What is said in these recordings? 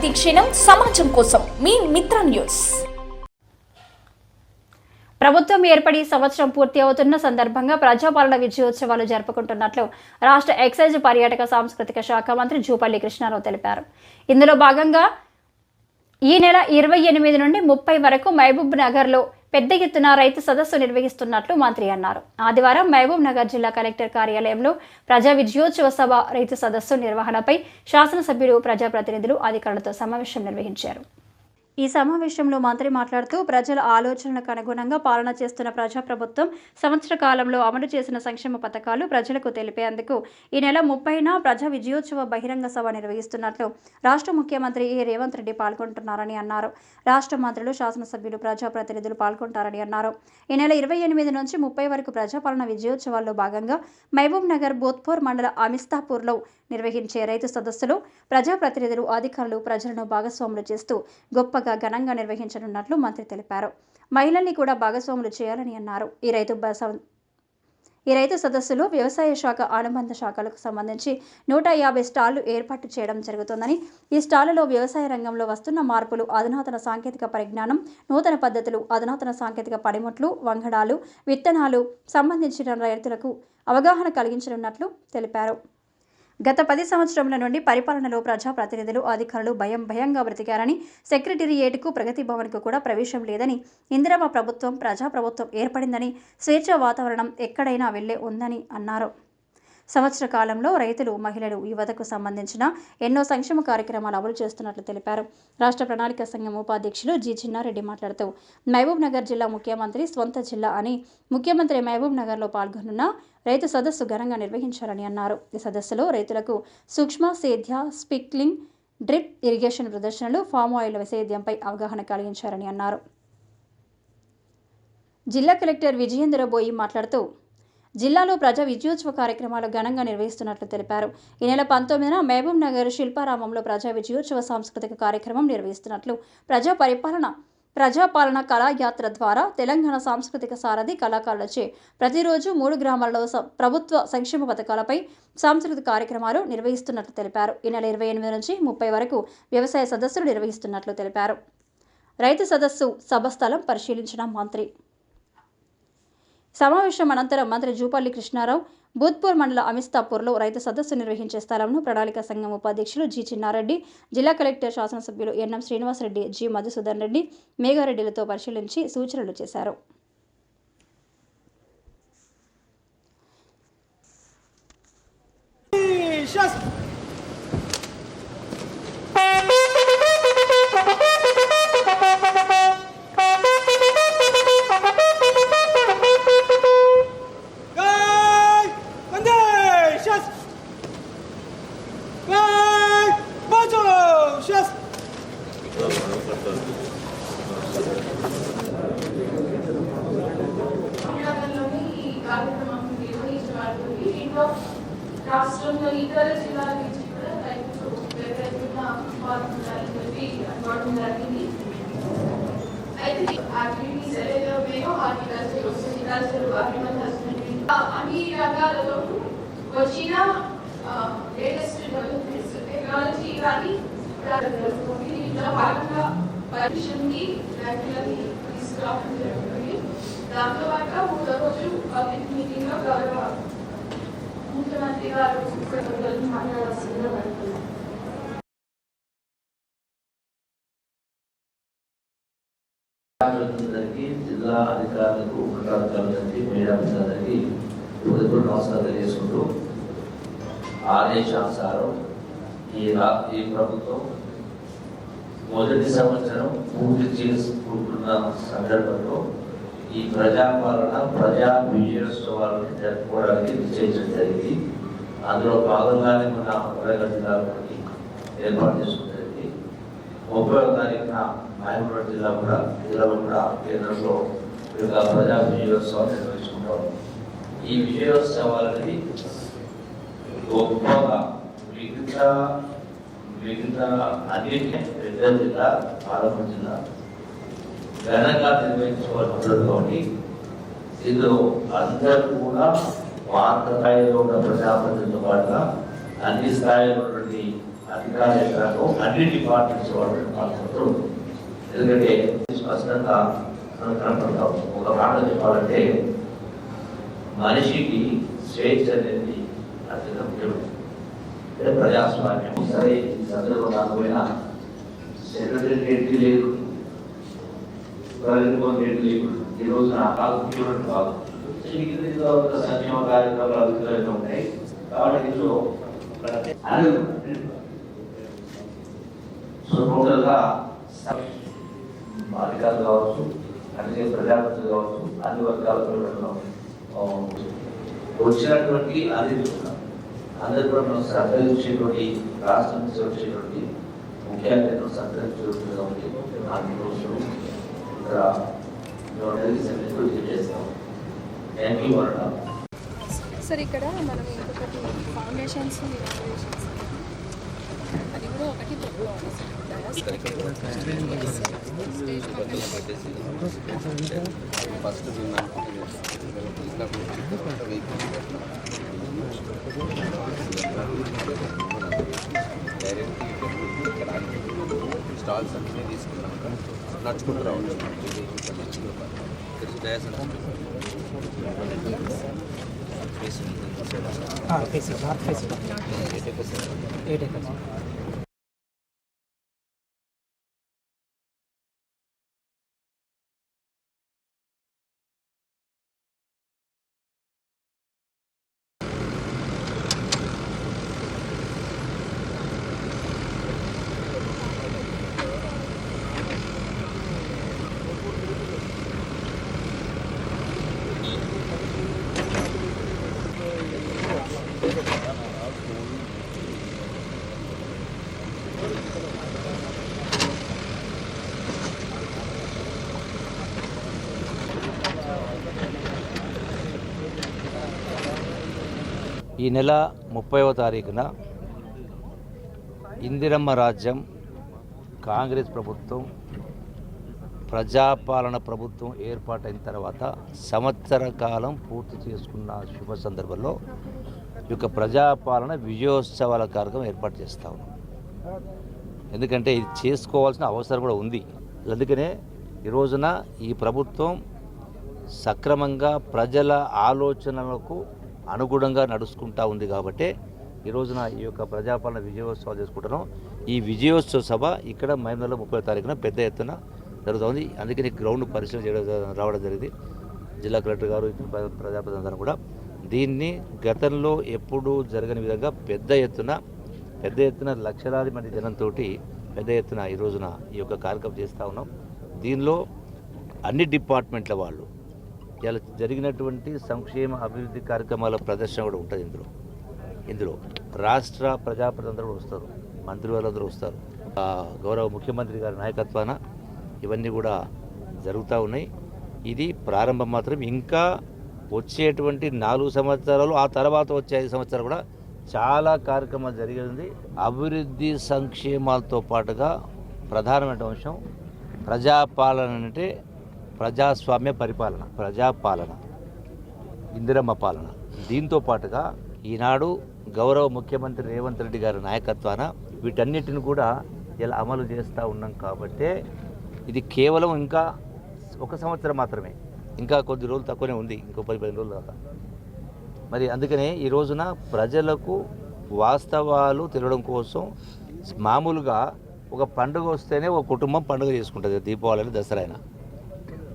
ప్రతిక్షణం సమాజం కోసం మీ మిత్ర న్యూస్. ప్రభుత్వం ఏర్పడి సంవత్సరం పూర్తి అవుతున్న సందర్భంగా ప్రజాపాలన విజయోత్సవాలు జరుపుకుంటున్నట్లు రాష్ట్ర ఎక్సైజ్ పర్యాటక సాంస్కృతిక శాఖ మంత్రి జూపల్లి కృష్ణారావు తెలిపారు. ఇందులో భాగంగా ఈ నెల ఇరవై ఎనిమిది నుండి ముప్పై వరకు మహబూబ్ నగర్లో పెద్ద ఎత్తున రైతు సదస్సు నిర్వహిస్తున్నట్లు మంత్రి అన్నారు. ఆదివారం మహబూబ్ నగర్ జిల్లా కలెక్టర్ కార్యాలయంలో ప్రజా విజయోత్సవ సభ రైతు సదస్సు నిర్వహణపై శాసనసభ్యులు ప్రజాప్రతినిధులు అధికారులతో సమావేశం నిర్వహించారు. ఈ సమావేశంలో మంత్రి మాట్లాడుతూ ప్రజల ఆలోచనలకు అనుగుణంగా పాలన చేస్తున్న ప్రజాప్రభుత్వం సంవత్సర కాలంలో అమలు చేసిన సంక్షేమ పథకాలు ప్రజలకు తెలిపేందుకు ఈ నెల ముప్పైన ప్రజా విజయోత్సవ బహిరంగ సభ నిర్వహిస్తున్నట్లు రాష్ట్ర ముఖ్యమంత్రి ఏ. రేవంత్ రెడ్డి పాల్గొంటున్నారని అన్నారు. రాష్ట్ర మంత్రులు శాసనసభ్యులు ప్రజాప్రతినిధులు పాల్గొంటారని అన్నారు. ఈ నెల ఇరవై ఎనిమిది నుంచి ముప్పై వరకు ప్రజాపాలన విజయోత్సవాల్లో భాగంగా మహబూబ్ నగర్ బోధ్పూర్ మండల అమిస్తాపూర్లో నిర్వహించే రైతు సదస్సులో ప్రజాప్రతినిధులు అధికారులు ప్రజలను భాగస్వాములు చేస్తూ గొప్పగా ఘనంగా నిర్వహించనున్నట్లు మంత్రి తెలిపారు. మహిళల్ని కూడా భాగస్వాములు చేయాలని అన్నారు. ఈ రైతు ఈ రైతు సదస్సులో వ్యవసాయ శాఖ అనుబంధ శాఖలకు సంబంధించి నూట యాభై స్టాళ్ళు ఏర్పాటు చేయడం జరుగుతుందని ఈ స్టాళ్ళలో వ్యవసాయ రంగంలో వస్తున్న మార్పులు అధునాతన సాంకేతిక పరిజ్ఞానం నూతన పద్ధతులు అధునాతన సాంకేతిక పనిముట్లు వంగడాలు విత్తనాలు సంబంధించిన రైతులకు అవగాహన కలిగించనున్నట్లు తెలిపారు. గత పది సంవత్సరముల నుండి పరిపాలనలో ప్రజాప్రతినిధులు అధికారులు భయం భయంగా బ్రతికారని సెక్రటేరియట్కు ప్రగతి భవన్కు కూడా ప్రవేశం లేదని ఇందిరమ్మ ప్రభుత్వం ప్రజాప్రభుత్వం ఏర్పడిందని స్వేచ్ఛ వాతావరణం ఎక్కడైనా వెళ్ళే ఉందని అన్నారు. సంవత్సర కాలంలో రైతులు మహిళలు యువతకు సంబంధించిన ఎన్నో సంక్షేమ కార్యక్రమాలు అమలు చేస్తున్నట్లు తెలిపారు. రాష్ట్ర ప్రణాళిక సంఘం ఉపాధ్యక్షులు జి. చిన్నారెడ్డి మాట్లాడుతూ మహబూబ్ నగర్ జిల్లా ముఖ్యమంత్రి స్వంత జిల్లా అని ముఖ్యమంత్రి మహబూబ్ నగర్లో పాల్గొనున్న రైతు సదస్సు ఘనంగా నిర్వహించారని అన్నారు. ఈ సదస్సులో రైతులకు సూక్ష్మ సేద్య స్పిక్లింగ్ డ్రిప్ ఇరిగేషన్ ప్రదర్శనలు ఫామ్ ఆయిల్ సేద్యంపై అవగాహన కలిగించారని అన్నారు. జిల్లా కలెక్టర్ విజయేంద్ర బోయి మాట్లాడుతూ జిల్లాలో ప్రజా విజయోత్సవ కార్యక్రమాలు ఘనంగా నిర్వహిస్తున్నట్లు తెలిపారు. ఈ నెల పంతొమ్మిదిన మహబూబ్ నగర్ శిల్పారామంలో ప్రజా విజయోత్సవ సాంస్కృతిక కార్యక్రమం నిర్వహిస్తున్నట్లు ప్రజా పరిపాలన ప్రజాపాలన కళాయాత్ర ద్వారా తెలంగాణ సాంస్కృతిక సారథి కళాకారులచే ప్రతిరోజు మూడు గ్రామాల్లో స- ప్రభుత్వ సంక్షేమ పథకాలపై సాంస్కృతిక కార్యక్రమాలు నిర్వహిస్తున్నట్లు తెలిపారు. ఈ నెల ఇరవై ఎనిమిది నుంచి ముప్పై వరకు వ్యవసాయ సదస్సులు నిర్వహిస్తున్నట్లు తెలిపారు. రైతు సదస్సు సభ స్థలం పరిశీలించిన మంత్రి. సమావేశం అనంతరం మంత్రి జూపల్లి కృష్ణారావు భూత్పూర్ మండల అమిస్తాపూర్లో రైతు సదస్సు నిర్వహించే స్థలంను ప్రణాళిక సంఘం ఉపాధ్యక్షులు జి చిన్నారెడ్డి జిల్లా కలెక్టర్ శాసనసభ్యులు ఎన్ఎం శ్రీనివాసరెడ్డి జి మధుసూదన్ రెడ్డి మేఘారెడ్డిలతో పరిశీలించి సూచనలు చేశారు. just రాష్ట్రంలో ఇతర జిల్లాల నుంచి కూడా రైతులు పెద్ద ఎత్తున పాల్గొనాలని చెప్పి అనుకోవడం జరిగింది. అయితే యాక్టివిటీస్ ఏదైతే ఉన్నాయో హార్టికల్చర్ సెరికల్చర్ అగ్రికల్చర్ హస్బెండరీ అన్ని రంగాలలో వచ్చిన లేటెస్ట్ డెవలప్మెంట్స్ టెక్నాలజీ కానీ జరుగుతుంది దీంట్లో భాగంగా పర్మిషన్కి రెగ్యులర్లీ తీసుకురావడం జరుగుతుంది. దాంతో పాటు మూడో రోజు పబ్లిక్ మీటింగ్లో గౌరవ ముఖ్యమంత్రి గారు మాట్లాడాల్సిందిగా పడుతున్నారు అందరికీ జిల్లా అధికారులకు ఉన్నతాధికారులందరికీ మీడియా మిత్రులందరికీ ఉదయపూర్ నమస్కారం తెలియజేసుకుంటూ ఆదేశానుసారం ఈ రా ఈ ప్రభుత్వం మొదటి సంవత్సరం పూర్తి చేసుకుంటున్న సందర్భంలో ఈ ప్రజాపాలన ప్రజా విజయోత్సవాలను జరుపుకోవడానికి నిశ్చయించడం జరిగింది. అందులో భాగంగానే మన వరంగల్ జిల్లాలో ఏర్పాటు చేసుకోవడం జరిగింది. ముప్పై తారీఖున మహబూబ్నగర్ జిల్లా కూడా జిల్లాలో కూడా కేంద్రంలో యొక్క ప్రజా విజయోత్సవం నిర్వహించుకుంటాం. ఈ విజయోత్సవాలని గొప్పగా మిగతా మిగతా అన్నింటినీ పెద్ద జిల్లా పాలమూరు జిల్లా. ఘనంగా నిర్వహించవలసి ఉంటుంది కాబట్టి ఇందులో అందరూ కూడా పాత స్థాయిలో ఉన్న ప్రజాప్రతినిధులతో పాటుగా అన్ని స్థాయిలో ఉన్నటువంటి అధికార యంత్రాంగం అన్ని డిపార్ట్మెంట్స్ వాళ్ళు పాల్గొంటూ ఉంటుంది. ఎందుకంటే స్పష్టంగా మనం కనపడతాం ఒక మాట చెప్పాలంటే మనిషికి స్వేచ్ఛ అనేది అత్యంత ముఖ్యమైనది. అంటే ప్రజాస్వామ్యం. సరే ఈ సందర్భం కాకపోయినా సెక్రటరీ లేదు. ప్రజలకు రేటు లేదు. ఈ రోజు నా కాదు కాదు మిగతా సంక్షేమ కార్యక్రమాలు ఉంటాయి కాబట్టి ఇందులో సో టోటల్గా కావచ్చు అన్ని ప్రజాప్రతినిధులు కావచ్చు అన్ని వర్గాల వచ్చినటువంటి అది అందరూ కూడా మనం సహకరించేటువంటి రాష్ట్రం నుంచి వచ్చేటువంటి ముఖ్యంగా సహకరించేటువంటి కాబట్టి నాలుగు రోజులు ఇక్కడ సార్ ఇక్కడ మనం ఇంకొకటి ఫౌండేషన్స్ అది కూడా ఒకటి ఫస్ట్ డైరెక్ట్ ఇక్కడ స్టాల్స్ అన్నీ తీసుకున్నాక నడుచుకుంటూ రావాలి తెలుసు డయాస్ ఈ నెల ముప్పైవ తారీఖున ఇందిరమ్మ రాజ్యం కాంగ్రెస్ ప్రభుత్వం ప్రజాపాలన ప్రభుత్వం ఏర్పాటైన తర్వాత సంవత్సర కాలం పూర్తి చేసుకున్న శుభ సందర్భంలో ఈ యొక్క ప్రజాపాలన విజయోత్సవాల కార్యక్రమం ఏర్పాటు చేస్తా ఉన్నాం. ఎందుకంటే ఇది చేసుకోవాల్సిన అవసరం కూడా ఉంది. అందుకనే ఈ రోజున ఈ ప్రభుత్వం సక్రమంగా ప్రజల ఆలోచనలకు అనుగుణంగా నడుచుకుంటా ఉంది కాబట్టి ఈ రోజున ఈ యొక్క ప్రజాపాలన విజయోత్సవాలు చేసుకుంటున్నాం. ఈ విజయోత్సవ సభ ఇక్కడ మహిళలో ముప్పై తారీఖున పెద్ద ఎత్తున జరుగుతుంది. అందుకని గ్రౌండ్ పరిశీలన చేయడం రావడం జరిగింది. జిల్లా కలెక్టర్ గారు ఇతర కూడా దీన్ని గతంలో ఎప్పుడూ జరగని విధంగా పెద్ద ఎత్తున పెద్ద ఎత్తున లక్షలాది మంది జనంతో పెద్ద ఎత్తున ఈ రోజున ఈ యొక్క కార్యక్రమం చేస్తూ ఉన్నాం. దీనిలో అన్ని డిపార్ట్మెంట్ల వాళ్ళు ఇలా జరిగినటువంటి సంక్షేమ అభివృద్ధి కార్యక్రమాల ప్రదర్శన కూడా ఉంటుంది ఇందులో. ఇందులో రాష్ట్ర ప్రజాప్రతినిధులు కూడా వస్తారు మంత్రి వాళ్ళందరూ వస్తారు గౌరవ ముఖ్యమంత్రి గారి నాయకత్వాన ఇవన్నీ కూడా జరుగుతూ ఉన్నాయి. ఇది ప్రారంభం మాత్రం ఇంకా వచ్చేటువంటి నాలుగు సంవత్సరాలు ఆ తర్వాత వచ్చే ఐదు సంవత్సరాలు కూడా చాలా కార్యక్రమాలు జరిగింది. అభివృద్ధి సంక్షేమాలతో పాటుగా ప్రధానమైన అంశం ప్రజాపాలన అంటే ప్రజాస్వామ్య పరిపాలన ప్రజాపాలన ఇందిరమ్మ పాలన. దీంతో పాటుగా ఈనాడు గౌరవ ముఖ్యమంత్రి రేవంత్ రెడ్డి గారి నాయకత్వాన వీటన్నిటిని కూడా ఇలా అమలు చేస్తూ ఉన్నాం కాబట్టే ఇది కేవలం ఇంకా ఒక సంవత్సరం మాత్రమే. ఇంకా కొద్ది రోజులు తక్కువనే ఉంది ఇంకో పది పదిహేను రోజుల దాకా. మరి అందుకనే ఈ రోజున ప్రజలకు వాస్తవాలు తెలియడం కోసం మామూలుగా ఒక పండుగ వస్తేనే ఒక కుటుంబం పండుగ చేసుకుంటుంది దీపావళి దసరా అయినా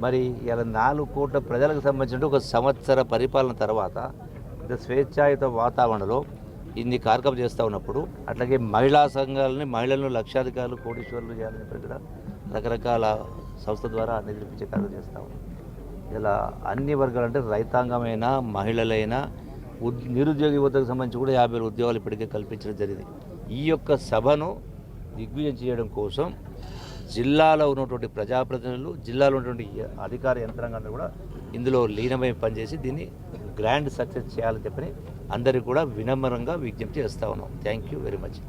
మరి ఇలా నాలుగు కోట్ల ప్రజలకు సంబంధించిన ఒక సంవత్సర పరిపాలన తర్వాత ఇంత స్వేచ్ఛాయుత వాతావరణంలో ఇన్ని కార్యక్రమం చేస్తూ ఉన్నప్పుడు అట్లాగే మహిళా సంఘాలని మహిళలను లక్షాధికారులు కోటీశ్వరులు చేయాలని కూడా రకరకాల సంస్థ ద్వారా నిరూపించే కార్యక్రమం చేస్తాము ఇలా అన్ని వర్గాలు అంటే రైతాంగమైనా మహిళలైనా ఉద్ నిరుద్యోగ యువతకు సంబంధించి కూడా యాభై ఉద్యోగాలు ఇప్పటికే కల్పించడం జరిగింది. ఈ యొక్క సభను దిగ్విజయం చేయడం కోసం జిల్లాలో ఉన్నటువంటి ప్రజాప్రతినిధులు జిల్లాలో ఉన్నటువంటి అధికార యంత్రాంగాన్ని కూడా ఇందులో లీనమై పనిచేసి దీన్ని గ్రాండ్ సక్సెస్ చేయాలని చెప్పని అందరికీ కూడా వినమ్రంగా విజ్ఞప్తి చేస్తా ఉన్నాం. Thank you very much